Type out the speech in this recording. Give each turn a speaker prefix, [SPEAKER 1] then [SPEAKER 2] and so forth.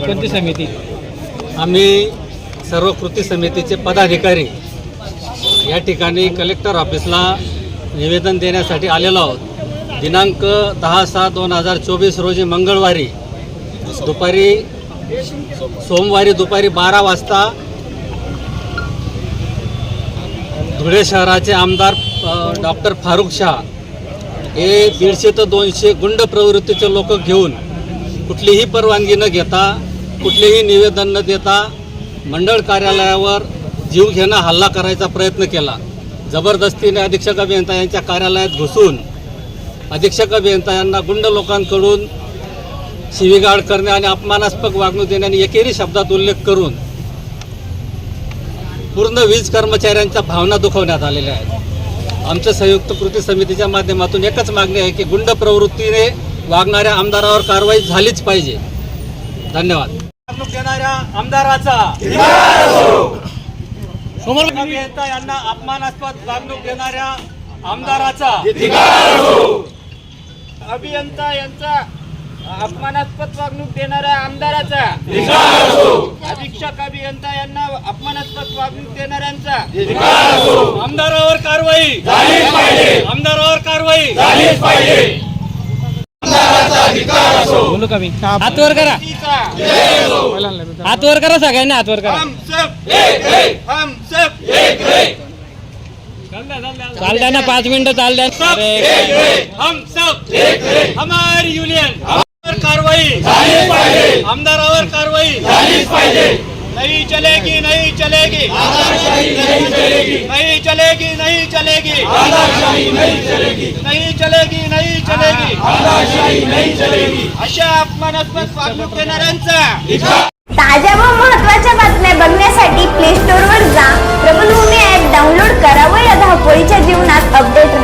[SPEAKER 1] कोणती समिती?
[SPEAKER 2] आम्ही सर्व कृती समितीचे पदाधिकारी या ठिकाणी कलेक्टर ऑफिसला निवेदन देण्यासाठी आलेलो आहोत. दिनांक दहा सहा दोन हजार चोवीस रोजी मंगळवारी दुपारी सोमवारी दुपारी बारा वाजता धुळे शहराचे आमदार डॉक्टर फारुख शाह हे दीडशे ते दोनशे गुंड प्रवृत्तीचे लोक घेऊन कुठलीही परवानगी न घेता कुठलेही निवेदन न देता मंडळ कार्यालयावर जीव घेणं हल्ला करायचा प्रयत्न केला. जबरदस्तीने अधीक्षक अभियंता यांच्या कार्यालयात घुसून अधीक्षक अभियंता यांना गुंड लोकांकडून शिवीगाळ करणे आणि अपमानास्पद वागणूक देण्याने एकेरी शब्दात उल्लेख करून पूर्ण वीज कर्मचाऱ्यांच्या भावना दुखवण्यात आलेल्या आहेत. आमच्या संयुक्त कृती समितीच्या माध्यमातून एकच मागणी आहे की गुंड प्रवृत्तीने वागणाऱ्या आमदारावर कारवाई झालीच पाहिजे. धन्यवाद. देणाऱ्या आमदाराचा. अभियंता यांना अपमानास्पद वागणूक देणाऱ्या आमदाराचा.
[SPEAKER 3] अभियंता यांचा अपमानास्पद वागणूक देणाऱ्या आमदाराचा. अधीक्षक अभियंता यांना अपमानास्पद वागणूक देणाऱ्यांचा.
[SPEAKER 2] आमदारावर कारवाई. आमदारावर कारवाई.
[SPEAKER 1] बोलू का मी? हात वर करा. हात वर करा सगळ्यांनी हात वर करा.
[SPEAKER 3] हम सब एक है हम सब एक है
[SPEAKER 1] चाल द्या ना पाच मिनिटं चाल द्या
[SPEAKER 2] सब
[SPEAKER 1] अरे
[SPEAKER 2] एक है हम सब एक नहीं चलेगी नहीं चलेगी। कारवाई आमदारावर कारवाई
[SPEAKER 3] नहीं चलेगी नहीं चलेगी। नहीं चलेगी नहीं चलेगी। नहीं चलेगी नहीं चलेगी अशा अपमानास्पद वागणूक देणाऱ्यांचा
[SPEAKER 4] ताज्या व महत्त्वाच्या बातम्या बघण्यासाठी प्ले स्टोर वर जा. प्रबलभूमी ऍप डाउनलोड करा व या धावपळीच्या जीवनात अपडेट